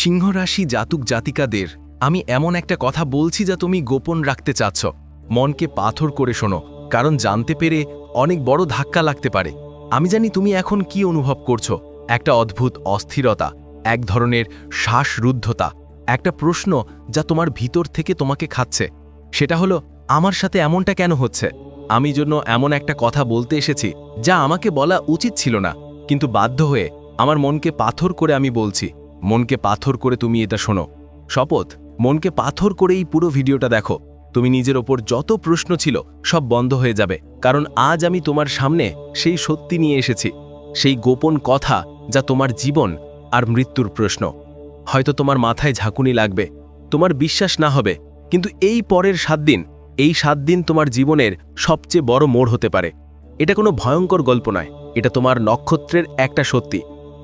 সিংহ রাশি জাতক জাতিকাদের, আমি এমন একটা কথা বলছি যা তুমি গোপন রাখতে চাচ্ছ। মনকে পাথর করে শোনো, কারণ জানতে পেরে অনেক বড় ধাক্কা লাগতে পারে। আমি জানি তুমি এখন কি অনুভব করছ। একটা অদ্ভুত অস্থিরতা, এক ধরনের শ্বাসরুদ্ধতা, একটা প্রশ্ন যা তোমার ভিতর থেকে তোমাকে খাচ্ছে। সেটা হলো, আমার সাথে এমনটা কেন হচ্ছে? আমি জন্য এমন একটা কথা বলতে এসেছি, যা আমাকে বলা উচিত ছিল না। কিন্তু বাধ্য হয়ে, আমার মনকে পাথর করে আমি বলছি মনকে পাথর করে তুমি এটা শোনো। শপথ, মনকে পাথর করে এই পুরো ভিডিওটা দেখো। তুমি নিজের ওপর যত প্রশ্ন ছিল, সব বন্ধ হয়ে যাবে। কারণ আজ আমি তোমার সামনে সেই সত্যি নিয়ে এসেছি। সেই গোপন কথা যা তোমার জীবন আর মৃত্যুর প্রশ্ন। হয়তো তোমার মাথায় ঝাঁকুনি লাগবে, তোমার বিশ্বাস না হবে, কিন্তু এই পরের সাত দিন, এই সাত দিন তোমার জীবনের সবচেয়ে বড় মোড় হতে পারে। এটা কোনো ভয়ঙ্কর গল্প নয়, এটা তোমার নক্ষত্রের একটা সত্যি।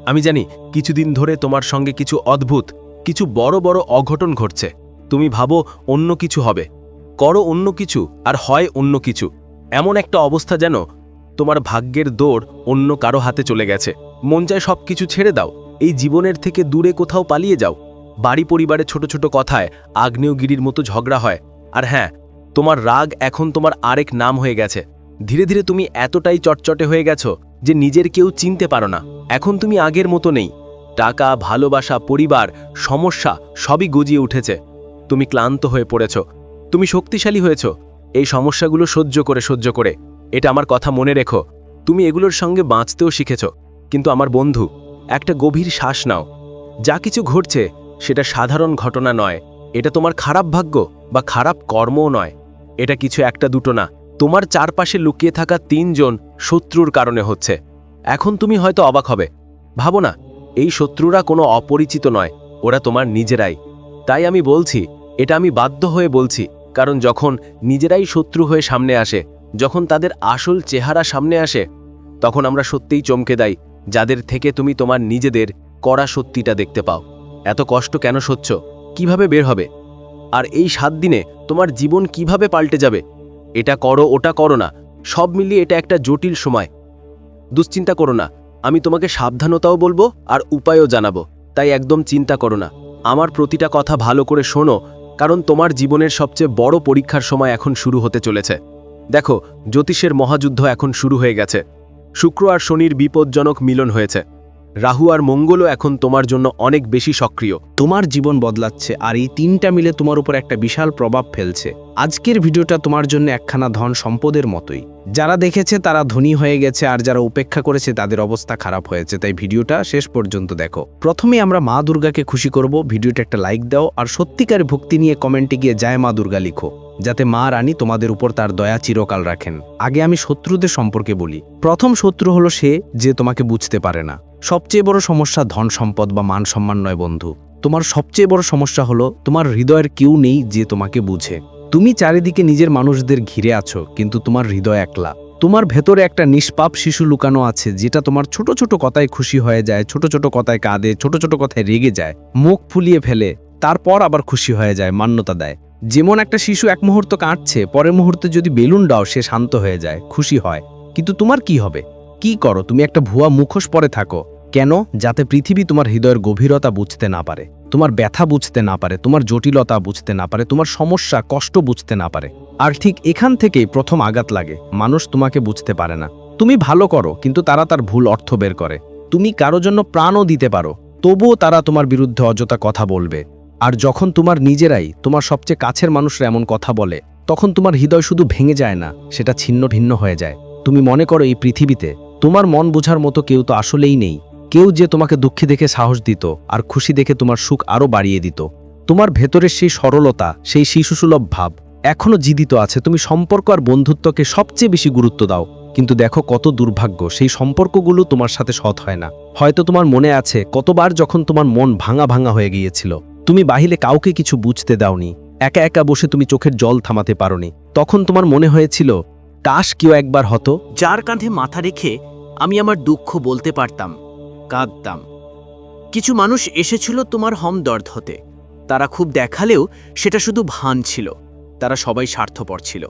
আমি জানি কিছুদিন ধরে তোমার সঙ্গে কিছু অদ্ভুত, কিছু বড় বড় অঘটন ঘটছে। তুমি ভাবো অন্য কিছু হবে। করো অন্য কিছু আর হয় অন্য কিছু। এমন একটা অবস্থা যেন তোমার ভাগ্যের দৌড় অন্য কারও হাতে চলে গেছে। মন চায় সব কিছু ছেড়ে দাও। এই জীবনের থেকে দূরে কোথাও পালিয়ে যাও। বাড়ি পরিবারে ছোট ছোট কথায় আগ্নেয়গিরির মতো ঝগড়া হয়। আর হ্যাঁ তোমার রাগ এখন তোমার আরেক নাম হয়ে গেছে। ধীরে ধীরে তুমি এতটাই চটচটে হয়ে গেছো যে নিজের কেউ চিনতে পারো না। এখন তুমি আগের মতো নেই। টাকা, ভালোবাসা, পরিবার, সমস্যা সবই গজিয়ে উঠেছে। তুমি ক্লান্ত হয়ে পড়েছ। তুমি শক্তিশালী হয়েছ। এই সমস্যাগুলো সহ্য করে সহ্য করে। এটা আমার কথা মনে রেখো। তুমি এগুলোর সঙ্গে বাঁচতেও শিখেছ। কিন্তু আমার বন্ধু, একটা গভীর শ্বাস নাও। যা কিছু ঘটছে, সেটা সাধারণ ঘটনা নয়। এটা তোমার খারাপ ভাগ্য বা খারাপ কর্মও নয়। এটা কিছু একটা দুটো না। তোমার চারপাশে লুকিয়ে থাকা তিনজন শত্রুর কারণে হচ্ছে। এখন তুমি হয়তো অবাক হবে। ভাবো না, এই শত্রুরা কোনো অপরিচিত নয়, ওরা তোমার নিজেরাই। তাই আমি বলছি, এটা আমি বাধ্য হয়ে বলছি, কারণ যখন নিজেরাই শত্রু হয়ে সামনে আসে, যখন তাদের আসল চেহারা সামনে আসে, তখন আমরা সত্যিই চমকে দেই, যাদের থেকে তুমি তোমার নিজেদের কড়া সত্যিটা দেখতে পাও। এত কষ্ট কেন সচ্ছ কীভাবে বের হবে? আর এই সাত দিনে তোমার জীবন কীভাবে পাল্টে যাবে? এটা করো, ওটা করো না। সব মিলিয়ে এটা একটা জটিল সময়। দুশ্চিন্তা করো না। আমি তোমাকে সাবধানতাও বলব আর উপায়ও জানাব। তাই একদম চিন্তা করো না। আমার প্রতিটা কথা ভালো করে শোনো, কারণ তোমার জীবনের সবচেয়ে বড় পরীক্ষার সময় এখন শুরু হতে চলেছে। দেখো, জ্যোতিষের মহাযুদ্ধ এখন শুরু হয়ে গেছে। শুক্র আর শনির বিপজ্জনক মিলন হয়েছে। রাহু আর মঙ্গলও এখন তোমার জন্য অনেক বেশি সক্রিয়। তোমার জীবন বদলাচ্ছে আর এই তিনটা মিলে তোমার উপর একটা বিশাল প্রভাব ফেলছে। আজকের ভিডিওটা তোমার জন্য একখানা ধন সম্পদের মতোই। যারা দেখেছে তারা ধনী হয়ে গেছে আর যারা উপেক্ষা করেছে তাদের অবস্থা খারাপ হয়েছে। তাই ভিডিওটা শেষ পর্যন্ত দেখো। প্রথমে আমরা মা দুর্গাকে খুশি করব ভিডিওটা একটা লাইক দাও আর সত্যিকার ভক্তি নিয়ে কমেন্টে গিয়ে যায় মা দুর্গা লিখো, যাতে মা রানী তোমাদের উপর তার দয়া চিরকাল রাখেন। আগে আমি শত্রুদের সম্পর্কে বলি। প্রথম শত্রু হলো সে যে তোমাকে বুঝতে পারে না। সবচেয়ে বড় সমস্যা ধন সম্পদ বা মান সম্মান নয় বন্ধু। তোমার সবচেয়ে বড় সমস্যা হলো তোমার হৃদয়ের কেউ নেই যে তোমাকে বুঝে। তুমি চারিদিকে নিজের মানুষদের ঘিরে আছো, কিন্তু তোমার হৃদয় একলা। তোমার ভেতরে একটা নিষ্পাপ শিশু লুকানো আছে, যেটা তোমার ছোট ছোট কথায় খুশি হয়ে যায়, ছোট ছোট কথায় কাঁদে, ছোট ছোট কথায় রেগে যায়, মুখ ফুলিয়ে ফেলে, তারপর আবার খুশি হয়ে যায়, মান্যতা দেয়। যেমন একটা শিশু এক মুহূর্ত কাঁদছে, পরের মুহূর্তে যদি বেলুন দাও, সে শান্ত হয়ে যায়, খুশি হয়। কিন্তু তোমার কি হবে? কি করো? তুমি একটা ভুয়া মুখোশ পরে থাকো। কেন? যাতে পৃথিবী তোমার হৃদয়ের গভীরতা বুঝতে না পারে। তোমার ব্যথা বুঝতে না পারে। তোমার জটিলতা বুঝতে না পারে। তোমার সমস্যা, কষ্ট বুঝতে না পারে। আর ঠিক এখান থেকেই প্রথম আঘাত লাগে। মানুষ তোমাকে বুঝতে পারে না। তুমি ভালো করো, কিন্তু তারা তার ভুল অর্থ বের করে। তুমি কারও জন্য প্রাণও দিতে পারো। তবুও তারা তোমার বিরুদ্ধে অযথা কথা বলবে। আর যখন তোমার নিজেরাই, তোমার সবচেয়ে কাছের মানুষরা এমন কথা বলে, তখন তোমার হৃদয় শুধু ভেঙে যায় না, সেটা ছিন্ন ভিন্ন হয়ে যায়। তুমি মনে করো এই পৃথিবীতে তোমার মন বোঝার মতো কেউ তো আসলেই নেই। কেউ যে তোমাকে দুঃখী দেখে সাহস দিত আর খুশি দেখে তোমার সুখ আরও বাড়িয়ে দিত। তোমার ভেতরের সেই সরলতা, সেই শিশুসুলভ ভাব এখনও জীবিত আছে। তুমি সম্পর্ক আর বন্ধুত্বকে সবচেয়ে বেশি গুরুত্ব দাও। কিন্তু দেখো কত দুর্ভাগ্য, সেই সম্পর্কগুলো তোমার সাথে সৎ হয় না। হয়তো তোমার মনে আছে, কতবার যখন তোমার মন ভাঙা ভাঙা হয়ে গিয়েছিল, তুমি বাহিলে কাউকে কিছু বুঝতে দাওনি। একা একা বসে তুমি চোখের জল থামাতে পারোনি। তখন তোমার মনে হয়েছিল কাশ কেউ একবার হতো, যার কাঁধে মাথা রেখে আমি আমার দুঃখ বলতে পারতাম, কাঁদতাম। কিছু মানুষ এসেছিল তোমার হমদর্দ হতে। তারা খুব দেখালেও সেটা শুধু ভান ছিল, তারা সবাই স্বার্থপর ছিল।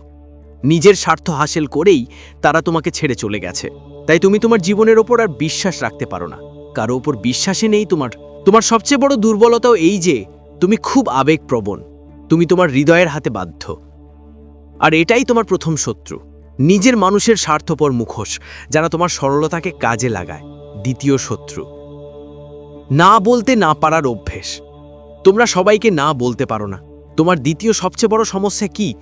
নিজের স্বার্থ হাসিল করেই তারা তোমাকে ছেড়ে চলে গেছে। তাই তুমি তোমার জীবনের ওপর আর বিশ্বাস রাখতে পারো না। কারও ওপর বিশ্বাসে নেই তোমার। তোমার সবচেয়ে বড় দুর্বলতাও এই যে, তুমি খুব আবেগপ্রবণ। তুমি তোমার হৃদয়ের হাতে বাধ্য। আর এটাই তোমার প্রথম শত্রু। নিজের মানুষের স্বার্থপর মুখোশ যারা তোমার সরলতাকে কাজে লাগায়। দ্বিতীয় শত্রু। না বলতে না পারার অভ্যেস। তোমরা সবাইকে না বলতে পারো না। তোমার দ্বিতীয় সবচেয়ে বড় সমস্যা কি?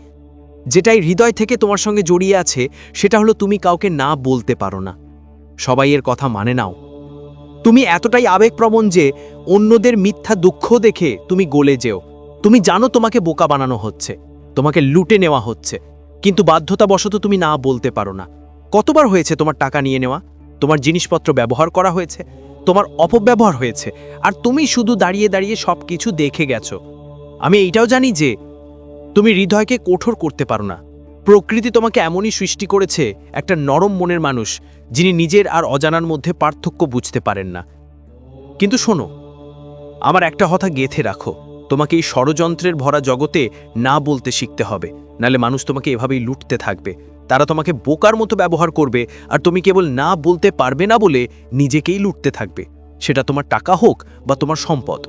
যেটাই হৃদয় থেকে তোমার সঙ্গে জড়িয়ে আছে, সেটা হলো তুমি কাউকে না বলতে পারো না। সবাই এর কথা মানে নাও। তুমি এতটাই আবেগপ্রবণ যে, অন্যদের মিথ্যা দুঃখ দেখে তুমি গলে যেও। তুমি জানো তোমাকে বোকা বানানো হচ্ছে। তোমাকে লুটে নেওয়া হচ্ছে। কিন্তু বাধ্যতাবশত তুমি না বলতে পারো না। কতবার হয়েছে তোমার টাকা নিয়ে নেওয়া? তোমার জিনিসপত্র ব্যবহার করা হয়েছে? তোমার অপব্যবহার হয়েছে? আর তুমি শুধু দাঁড়িয়ে দাঁড়িয়ে সব কিছু দেখে গেছো। আমি এইটাও জানি যে, তুমি হৃদয়কে কঠোর করতে পারো না। প্রকৃতি তোমাকে এমনই সৃষ্টি করেছে একটা নরম মনের মানুষ, যিনি নিজের আর অজানার মধ্যে পার্থক্য বুঝতে পারেন না। কিন্তু শোনো, আমার একটা কথা গেথে রাখো। তোমাকে এই ষড়যন্ত্রের ভরা জগতে না বলতে শিখতে হবে। নালে মানুষ তোমাকে এভাবেই লুটতে থাকবে। তারা তোমাকে বোকার মতো ব্যবহার করবে আর তুমি কেবল না বলতে পারবে না বলে নিজেকেই লুটতে থাকবে। সেটা তোমার টাকা হোক বা তোমার সম্পদ।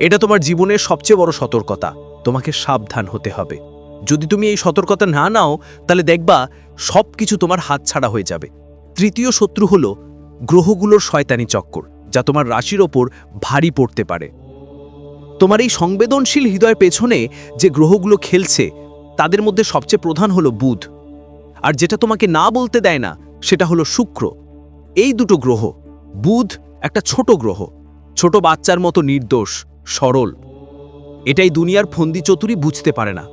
এটা তোমার জীবনের সবচেয়ে বড় সতর্কতা। তোমাকে সাবধান হতে হবে। যদি তুমি এই সতর্কতা না নাও, তাহলে দেখবা সব কিছু তোমার হাতছাড়া হয়ে যাবে। তৃতীয় শত্রু হল গ্রহগুলোর শয়তানি চক্কর, যা তোমার রাশির ওপর ভারী পড়তে পারে। তোমার এই সংবেদনশীল হৃদয়ের পেছনে যে গ্রহগুলো খেলছে তাদের মধ্যে সবচেয়ে প্রধান হলো বুধ। আর যেটা তোমাকে না বলতে দেয় না, সেটা হলো শুক্র। এই দুটো গ্রহ, বুধ একটা ছোট গ্রহ, ছোট বাচ্চার মতো নির্দোষ, সরল। এটাই দুনিয়ার ফন্দি চতুরি বুঝতে পারে না।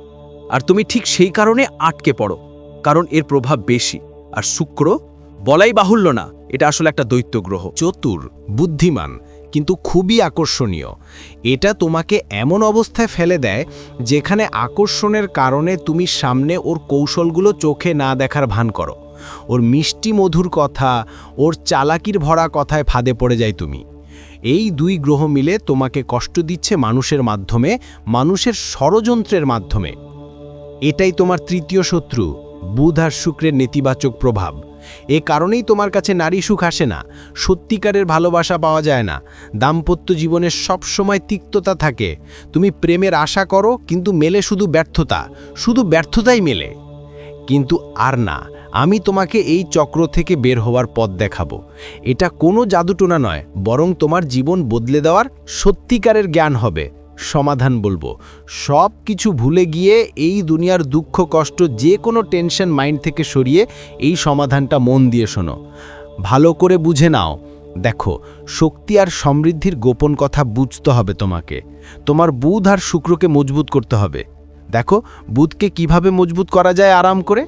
আর তুমি ঠিক সেই কারণে আটকে পড়ো, কারণ এর প্রভাব বেশি। আর শুক্র বলাই বাহুল্য না, এটা আসলে একটা দৈত্য গ্রহ। চতুর, বুদ্ধিমান কিন্তু খুবই আকর্ষণীয়। এটা তোমাকে এমন অবস্থায় ফেলে দেয়, যেখানে আকর্ষণের কারণে তুমি সামনে ওর কৌশলগুলো চোখে না দেখার ভান করো। ওর মিষ্টি মধুর কথা, ওর চালাকির ভরা কথায় ফাঁদে পড়ে যায় তুমি। এই দুই গ্রহ মিলে তোমাকে কষ্ট দিচ্ছে মানুষের মাধ্যমে, মানুষের ষড়যন্ত্রের মাধ্যমে। এটাই তোমার তৃতীয় শত্রু, বুধ আর শুক্রের নেতিবাচক প্রভাব। এ কারণেই তোমার কাছে নারী সুখ আসে না। সত্যিকারের ভালোবাসা পাওয়া যায় না। দাম্পত্য জীবনে সবসময় তিক্ততা থাকে। তুমি প্রেমের আশা করো, কিন্তু মেলে শুধু ব্যর্থতা। শুধু ব্যর্থতাই মেলে। কিন্তু আর না, আমি তোমাকে এই চক্র থেকে বের হওয়ার পথ দেখাবো। এটা কোনো জাদুটোনা নয়, বরং তোমার জীবন বদলে দেওয়ার সত্যিকারের জ্ঞান হবে। সমাধান বলব। সব কিছু ভুলে গিয়ে এই দুনিয়ার দুঃখ, কষ্ট, যে কোনো টেনশন মাইন্ড থেকে সরিয়ে এই সমাধানটা মন দিয়ে শোনো। ভালো করে বুঝে নাও। দেখো, শক্তি আর সমৃদ্ধির গোপন কথা বুঝতে হবে তোমাকে। তোমার বুধ আর শুক্রকে মজবুত করতে হবে। দেখো, বুধকে কীভাবে মজবুত করা যায় আরাম করে?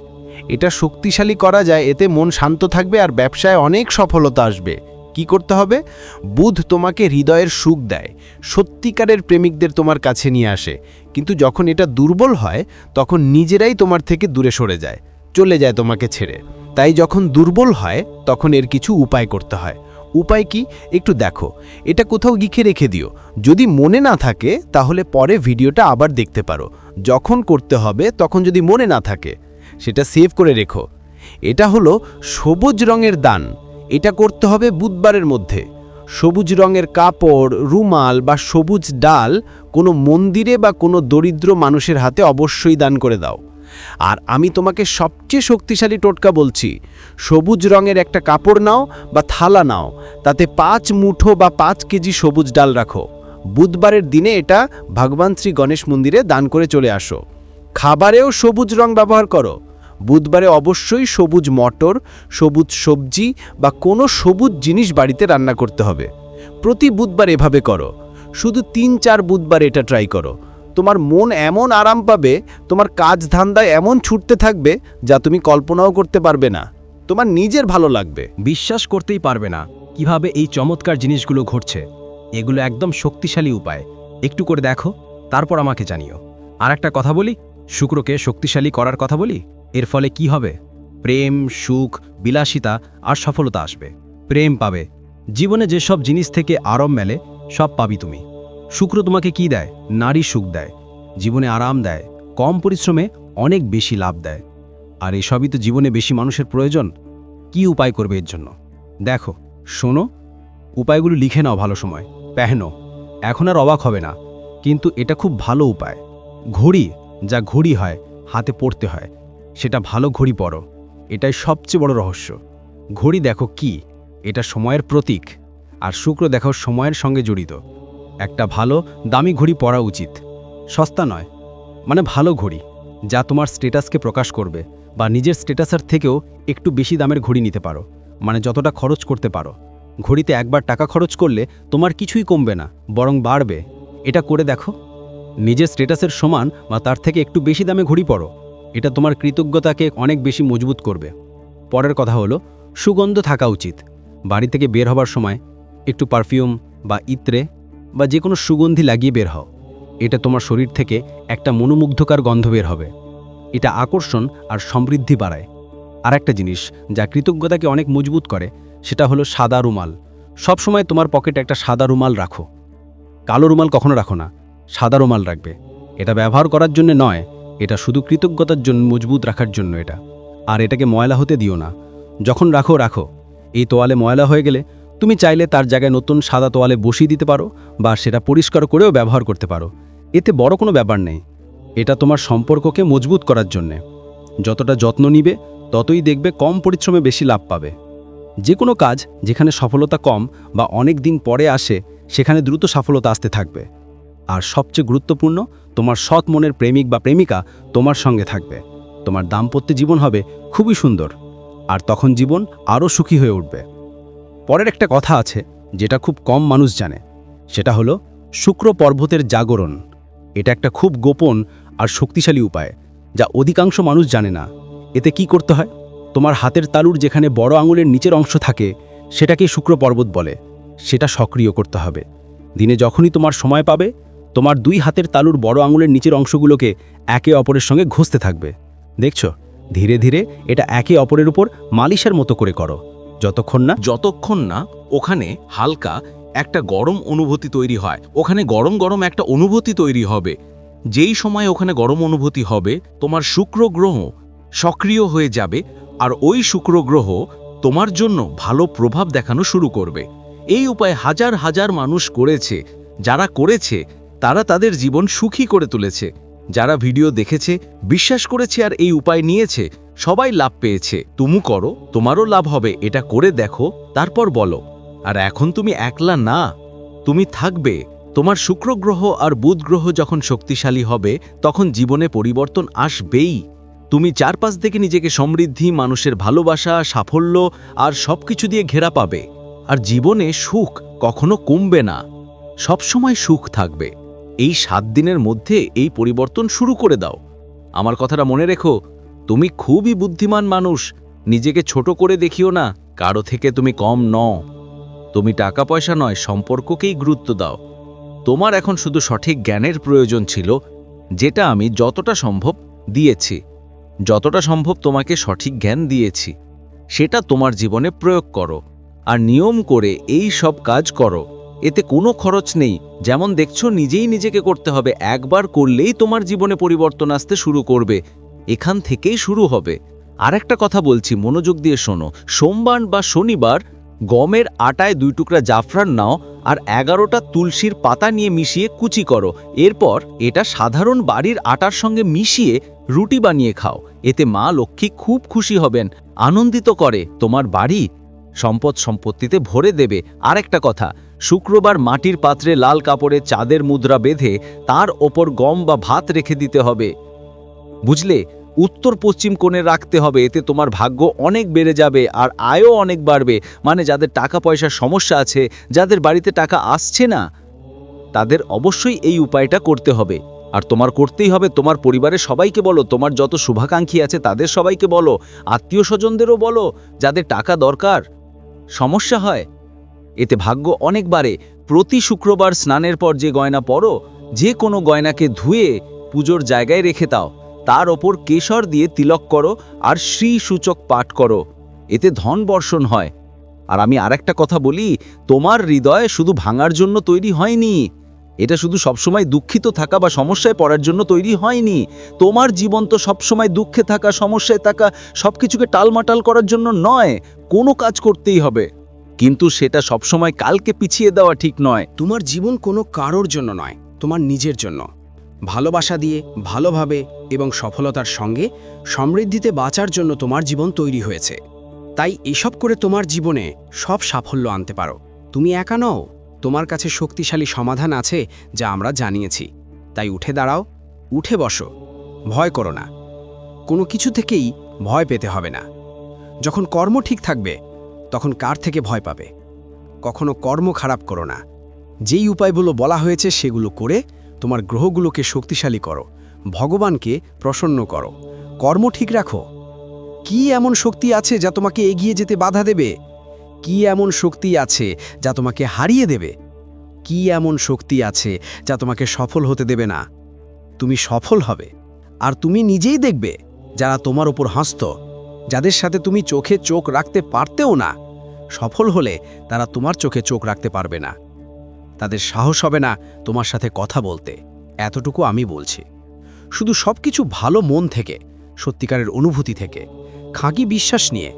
এটা শক্তিশালী করা যায়, এতে মন শান্ত থাকবে আর ব্যবসায় অনেক সফলতা আসবে। কি করতে হবে? বুধ তোমাকে হৃদয়ের সুখ দেয়। সত্যিকারের প্রেমিকদের তোমার কাছে নিয়ে আসে। কিন্তু যখন এটা দুর্বল হয়, তখন নিজেরাই তোমার থেকে দূরে সরে যায়, চলে যায় তোমাকে ছেড়ে। তাই যখন দুর্বল হয়, তখন এর কিছু উপায় করতে হয়। উপায় কি? একটু দেখো। এটা কোথাও গিখে রেখে দিও। যদি মনে না থাকে, তাহলে পরে ভিডিওটা আবার দেখতে পারো। যখন করতে হবে, তখন যদি মনে না থাকে, সেটা সেভ করে রেখো। এটা হলো সবুজ রঙের দান। এটা করতে হবে বুধবারের মধ্যে। সবুজ রঙের কাপড়, রুমাল বা সবুজ ডাল কোনো মন্দিরে বা কোনো দরিদ্র মানুষের হাতে অবশ্যই দান করে দাও। আর আমি তোমাকে সবচেয়ে শক্তিশালী টোটকা বলছি, সবুজ রঙের একটা কাপড় নাও বা থালা নাও, তাতে পাঁচ মুঠো বা পাঁচ কেজি সবুজ ডাল রাখো। বুধবারের দিনে এটা ভগবান শ্রী গণেশ মন্দিরে দান করে চলে আসো। খাবারেও সবুজ রং ব্যবহার করো। বুধবারে অবশ্যই সবুজ মটর, সবুজ সবজি বা কোনো সবুজ জিনিস বাড়িতে রান্না করতে হবে। প্রতি বুধবার এভাবে করো। শুধু তিন চার বুধবার এটা ট্রাই করো। তোমার মন এমন আরাম পাবে, তোমার কাজ ধান্দায় এমন ছুটতে থাকবে যা তুমি কল্পনাও করতে পারবে না। তোমার নিজের ভালো লাগবে। বিশ্বাস করতেই পারবে না কীভাবে এই চমৎকার জিনিসগুলো ঘটছে। এগুলো একদম শক্তিশালী উপায়। একটু করে দেখো, তারপর আমাকে জানিও। আর একটা কথা বলি? শুক্রকে শক্তিশালী করার কথা বলি? এর ফলে কি হবে? প্রেম, সুখ, বিলাসিতা আর সফলতা আসবে। প্রেম পাবে। জীবনে যেসব জিনিস থেকে আরাম মেলে, সব পাবি তুমি। শুক্র তোমাকে কি দেয়? নারী সুখ দেয়। জীবনে আরাম দেয়। কম পরিশ্রমে অনেক বেশি লাভ দেয়। আর এসবই তো জীবনে বেশি মানুষের প্রয়োজন। কি উপায় করবে এর জন্য? দেখো, শোনো, উপায়গুলো লিখে নাও ভালো সময়। পেহনো, এখন আর অবাক হবে না। কিন্তু এটা খুব ভালো উপায়। ঘড়ি, যা ঘড়ি হয়, হাতে পড়তে হয়। সেটা ভালো ঘড়ি পরো। এটাই সবচেয়ে বড় রহস্য। ঘড়ি দেখো কি, এটা সময়ের প্রতীক, আর শুক্র দেখো সময়ের সঙ্গে জড়িত। একটা ভালো, দামি ঘড়ি পরা উচিত। সস্তা নয় মানে ভালো ঘড়ি, যা তোমার স্টেটাসকে প্রকাশ করবে, বা নিজের স্টেটাসের থেকেও একটু বেশি দামের ঘড়ি নিতে পারো মানে যতটা খরচ করতে পারো। ঘড়িতে একবার টাকা খরচ করলে তোমার কিছুই কমবে না, বরং বাড়বে। এটা করে দেখো। নিজের স্টেটাসের সমান, বা তার থেকে একটু বেশি দামে ঘড়ি পড়ো এটা তোমার কৃতজ্ঞতাকে অনেক বেশি মজবুত করবে। পরের কথা হলো, সুগন্ধ থাকা উচিত। বাড়ি থেকে বের হবার সময় একটু পারফিউম বা ইত্রে বা যে কোনো সুগন্ধি লাগিয়ে বের হও। এটা তোমার শরীর থেকে একটা মনোমুগ্ধকার গন্ধ বের হবে। এটা আকর্ষণ আর সমৃদ্ধি বাড়ায়। আর একটা জিনিস যা কৃতজ্ঞতাকে অনেক মজবুত করে, সেটা হলো সাদা রুমাল। সবসময় তোমার পকেটে একটা সাদা রুমাল রাখো। কালো রুমাল কখনো রাখো না। সাদা রুমাল রাখবে। এটা ব্যবহার করার জন্য নয় এটা শুধু কৃতজ্ঞতার জন্য মজবুত রাখার জন্য এটা। আর এটাকে ময়লা হতে দিও না। যখন রাখো রাখো। এই তোয়ালে ময়লা হয়ে গেলে তুমি চাইলে তার জায়গায় নতুন সাদা তোয়ালে বসিয়ে দিতে পারো বা সেটা পরিষ্কার করেও ব্যবহার করতে পারো। এতে বড় কোনো ব্যাপার নেই। এটা তোমার সম্পর্ককে মজবুত করার জন্যে। যতটা যত্ন নিবে, ততই দেখবে কম পরিশ্রমে বেশি লাভ পাবে। যে কোনো কাজ যেখানে সফলতা কম বা অনেক দিন পরে আসে, সেখানে দ্রুত সফলতা আসতে থাকবে। আর সবচেয়ে গুরুত্বপূর্ণ, তোমার সৎ মনের প্রেমিক বা প্রেমিকা তোমার সঙ্গে থাকবে। তোমার দাম্পত্য জীবন হবে খুবই সুন্দর, আর তখন জীবন আরও সুখী হয়ে উঠবে। পরের একটা কথা আছে, যেটা খুব কম মানুষ জানে। সেটা হলো, শুক্র পর্বতের জাগরণ। এটা একটা খুব গোপন আর শক্তিশালী উপায়, যা অধিকাংশ মানুষ জানে না। এতে কি করতে হয়? তোমার হাতের তালুর যেখানে বড় আঙুলের নিচের অংশ থাকে সেটাকে শুক্র পর্বত বলে। সেটা সক্রিয় করতে হবে। দিনে যখনই তোমার সময় পাবে তোমার দুই হাতের তালুর বড় আঙুলের নিচের অংশগুলোকে একে অপরের সঙ্গে ঘষতে থাকবে। দেখছ? ধীরে ধীরে এটা একে অপরের উপর মালিশের মতো করে করো। যতক্ষণ না যতক্ষণ না ওখানে হালকা একটা গরম অনুভূতি তৈরি হয়। ওখানে গরম গরম একটা অনুভূতি তৈরি হবে। যেই সময় ওখানে গরম অনুভূতি হবে, তোমার শুক্র গ্রহ সক্রিয় হয়ে যাবে আর ওই শুক্র গ্রহ তোমার জন্য ভালো প্রভাব দেখানো শুরু করবে। এই উপায় হাজার হাজার মানুষ করেছে, যারা করেছে তারা তাদের জীবন সুখী করে তুলেছে। যারা ভিডিও দেখেছে, বিশ্বাস করেছে আর এই উপায় নিয়েছে, সবাই লাভ পেয়েছে। তুমি করো, তোমারও লাভ হবে, এটা করে দেখো, তারপর বলো। আর এখন তুমি একলা না, তুমি থাকবে। তোমার শুক্র গ্রহ আর বুধ গ্রহ যখন শক্তিশালী হবে, তখন জীবনে পরিবর্তন আসবেই। তুমি চারপাশ থেকে নিজেকে সমৃদ্ধি, মানুষের ভালোবাসা, সাফল্য আর সবকিছু দিয়ে ঘেরা পাবে। আর জীবনে সুখ কখনো কমবে না। সবসময় সুখ থাকবে। এই সাত দিনের মধ্যে এই পরিবর্তন শুরু করে দাও। আমার কথাটা মনে রেখো, তুমি খুবই বুদ্ধিমান মানুষ, নিজেকে ছোট করে দেখিও না, কারও থেকে তুমি কম নও। তুমি টাকা পয়সা নয়, সম্পর্ককেই গুরুত্ব দাও। তোমার এখন শুধু সঠিক জ্ঞানের প্রয়োজন ছিল, যেটা আমি যতটা সম্ভব দিয়েছি, যতটা সম্ভব তোমাকে সঠিক জ্ঞান দিয়েছি, সেটা তোমার জীবনে প্রয়োগ করো, আর নিয়ম করে এই সব কাজ করো। এতে কোনো খরচ নেই। যেমন দেখছ, নিজেই নিজেকে করতে হবে। একবার করলেই তোমার জীবনে পরিবর্তন আসতে শুরু করবে। এখান থেকেই শুরু হবে। আর একটা কথা বলছি, মনোযোগ দিয়ে শোনো। সোমবার বা শনিবার গমের আটায় দুই টুকরা জাফরান নাও আর এগারোটা তুলসীর পাতা নিয়ে মিশিয়ে কুচি করো। এরপর এটা সাধারণ বাড়ির আটার সঙ্গে মিশিয়ে রুটি বানিয়ে খাও। এতে মা লক্ষ্মী খুব খুশি হবেন। আনন্দিত করে, তোমার বাড়ি সম্পদ সম্পত্তিতে ভরে দেবে। আর একটা কথা শুক্রবার মাটির পাত্রে লাল কাপড়ে চাঁদের মুদ্রা বেঁধে তার ওপর গম বা ভাত রেখে দিতে হবে। বুঝলে? উত্তর পশ্চিম কোণে রাখতে হবে, এতে তোমার ভাগ্য অনেক বেড়ে যাবে আর আয়ও অনেক বাড়বে। মানে যাদের টাকা পয়সার সমস্যা আছে, যাদের বাড়িতে টাকা আসছে না, তাদের অবশ্যই এই উপায়টা করতে হবে। আর তোমার করতেই হবে, তোমার পরিবারের সবাইকে বলো, তোমার যত শুভাকাঙ্ক্ষী আছে তাদের সবাইকে বলো, আত্মীয় স্বজনদেরও বলো, যাদের টাকা দরকার, সমস্যা হয় এতে ভাগ্য অনেকবারে প্রতি শুক্রবার স্নানের পর যে গয়না পরো, যে কোনো গয়নাকে ধুয়ে পুজোর জায়গায় রেখে দাও। তার ওপর কেশর দিয়ে তিলক করো আর শ্রী সূচক পাঠ করো। এতে ধন বর্ষণ হয়। আর আমি আরেকটা কথা বলি, তোমার হৃদয় শুধু ভাঙার জন্য তৈরি হয়নি। এটা শুধু সবসময় দুঃখিত থাকা বা সমস্যায় পড়ার জন্য তৈরি হয়নি। তোমার জীবন তো সবসময় দুঃখে থাকা, সমস্যায় থাকা সব কিছুকে টালমাটাল করার জন্য নয়, কোনো কাজ করতেই হবে। কিন্তু সেটা সবসময় কালকে পিছিয়ে দেওয়া ঠিক নয়। তোমার জীবন কোনো কারোর জন্য নয়, তোমার নিজের জন্য। ভালোবাসা দিয়ে, ভালোভাবে এবং সফলতার সঙ্গে সমৃদ্ধিতে বাঁচার জন্য তোমার জীবন তৈরি হয়েছে। তাই এসব করে তোমার জীবনে সব সাফল্য আনতে পারো। তুমি একা নও, তোমার কাছে শক্তিশালী সমাধান আছে যা আমরা জানিয়েছি। তাই উঠে দাঁড়াও, উঠে বসো, ভয় করো না। কোনো কিছু থেকেই ভয় পেতে হবে না। যখন কর্ম ঠিক থাকবে তখন কার থেকে ভয় পাবে? কখনো কর্ম খারাপ করো না। যেই উপায়গুলো বলা হয়েছে সেগুলো করে তোমার গ্রহগুলোকে শক্তিশালী করো, ভগবানকে প্রসন্ন করো। কর্ম ঠিক রাখো। কি এমন শক্তি আছে যা তোমাকে এগিয়ে যেতে বাধা দেবে? কি এমন শক্তি আছে যা তোমাকে হারিয়ে দেবে? কি এমন শক্তি আছে যা তোমাকে সফল হতে দেবে না? তুমি সফল হবে। আর তুমি নিজেই দেখবে যারা তোমার ওপর হাসত। যাদের সাথে তুমি চোখে চোখ রাখতে পারতেও না, সফল হলে তারা তোমার চোখে চোখ রাখতে পারবে না। তাদের সাহস হবে না তোমার সাথে কথা বলতে, এতটুকু আমি বলছি। শুধু সব কিছু ভালো মন থেকে, সত্যিকারের অনুভূতি থেকে, খাঁকি বিশ্বাস নিয়ে,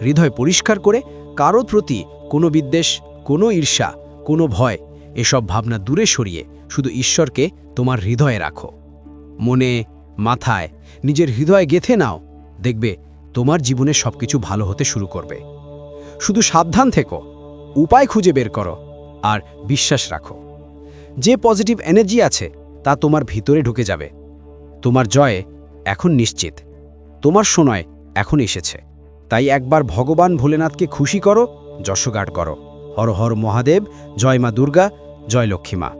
হৃদয় পরিষ্কার করে, কারও প্রতি কোনো বিদ্বেষ, কোনো ঈর্ষা, কোনো ভয়, এসব ভাবনা দূরে সরিয়ে শুধু ঈশ্বরকে তোমার হৃদয়ে রাখো। মনে, মাথায়, নিজের হৃদয়ে গেথে নাও, দেখবে তোমার জীবনে সব কিছু ভালো হতে শুরু করবে। শুধু সাবধান থেকো, উপায় খুঁজে বের করো আর বিশ্বাস রাখো। যে পজিটিভ এনার্জি আছে, তা তোমার ভিতরে ঢুকে যাবে। তোমার জয় এখন নিশ্চিত। তোমার সময় এখন এসেছে। তাই একবার ভগবান ভোলেনাথকে খুশি করো যশগাঢ় করো। হর হর মহাদেব, জয় মা দুর্গা, জয় লক্ষ্মী মা।